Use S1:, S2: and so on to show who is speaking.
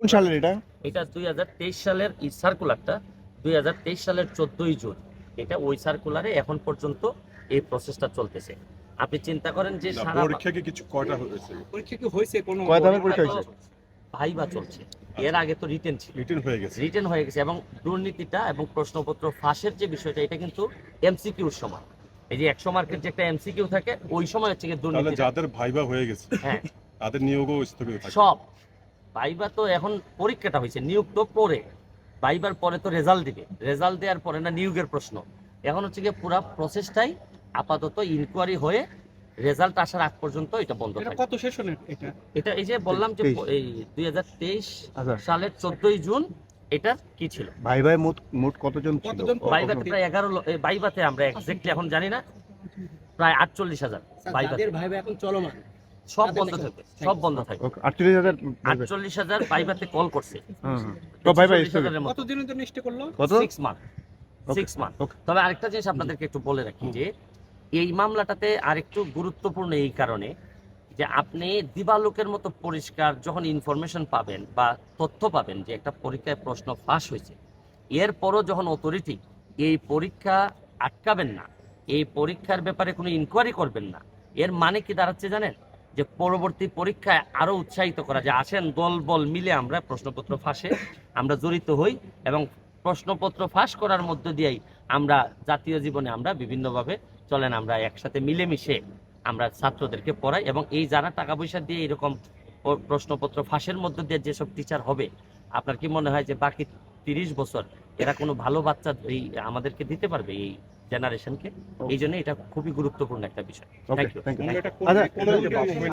S1: কোন সালের এটা?
S2: এটা দুই সালের এই সার্কুলারটা দুই সালের চোদ্দই জুন। এটা ওই সার্কুলারে এখন পর্যন্ত এই প্রসেসটা চলতেছে। আপনি চিন্তা করেন যে সারা
S3: পরীক্ষা কি কিছু কয়টা হয়েছে?
S4: পরীক্ষা কি হয়েছে কোনো?
S1: কয় ধাপের পরীক্ষা হয়েছে?
S2: ভাইবা চলছে। এর আগে তো রিটেন ছিল।
S3: রিটার্ন হয়ে গেছে।
S2: রিটেন হয়ে গেছে এবং দুর্নীতিটা এবং প্রশ্নপত্র ফাঁসের যে বিষয়টা এটা কিন্তু এমসিকিউর সময় এই যে একশো মার্কের যে একটা এমসিকিউ থাকে ওই সময় হচ্ছে দুর্নীতি
S3: যাদের ভাইবা হয়ে গেছে
S2: হ্যাঁ।
S3: তাদের নিয়োগও স্থগিত থাকে
S2: সব। ভাইবা তো এখন পরীক্ষাটা হয়েছে নিয়োগ তো পরে। ভাইবার পরে তো রেজাল্ট দিবে। রেজাল্ট দেওয়ার পরে না নিয়োগের প্রশ্ন। এখন হচ্ছে গিয়ে পুরা প্রসেসটাই আপাতত ইনকোয়ারি হয়ে রেজাল্ট আসার আগ পর্যন্ত এটা বন্ধ থাকে
S4: কত সেশনের এটা?
S2: এটা এই যে বললাম যে এই দুই হাজার তেইশ
S1: আচ্ছা।
S2: সালের চোদ্দই জুন এটা কি ছিল?
S1: ভাই ভাই মোট মোট কতজন ছিল?
S4: কতজন
S2: বাইবাতে প্রায় এগারো বাইবাতে আমরা এক্স্যাক্টলি এখন জানি না। প্রায় আটচল্লিশ হাজার বাইবাতে।
S5: তাদের ভাইবা এখন চলমান।
S2: সব বন্ধ থাকবে সব বন্ধ থাকবে।
S1: আটচল্লিশ হাজার।
S2: আটচল্লিশ হাজার কল করছে।
S1: তো ভাই ভাই
S2: 46 হাজারের মতো।
S4: কতদিনের জন্য স্টে করল?
S1: কত?
S2: সিক্স মান্থ সিক্স মান্থ তবে আরেকটা জিনিস আপনাদেরকে একটু বলে রাখি যে এই মামলাটাতে আরেকটু গুরুত্বপূর্ণ এই কারণে যে আপনি দিবালোকের মতো পরিষ্কার যখন ইনফরমেশন পাবেন বা তথ্য পাবেন যে একটা পরীক্ষায় প্রশ্ন ফাঁস হয়েছে এরপরও যখন অথরিটি এই পরীক্ষা আটকাবেন না এই পরীক্ষার ব্যাপারে কোনো ইনকোয়ারি করবেন না এর মানে কি দাঁড়াচ্ছে জানেন? যে পরবর্তী পরীক্ষায় আরও উৎসাহিত করা যে আসেন দল বল মিলে আমরা প্রশ্নপত্র ফাঁসে আমরা জড়িত হই এবং প্রশ্নপত্র ফাঁস করার মধ্য দিয়েই আমরা জাতীয় জীবনে আমরা বিভিন্নভাবে চলেন, আমরা একসাথে মিলেমিশে আমরা ছাত্রদেরকে পড়াই এবং এই যারা টাকা পয়সা দিয়ে এরকম প্রশ্নপত্র ফাঁসের মধ্য দিয়ে যেসব টিচার হবে, আপনার কি মনে হয় যে বাকি তিরিশ বছর এরা কোনো ভালো বাচ্চা এই আমাদেরকে দিতে পারবে এই জেনারেশনকে এই জন্য এটা খুবই গুরুত্বপূর্ণ একটা বিষয়। Thank you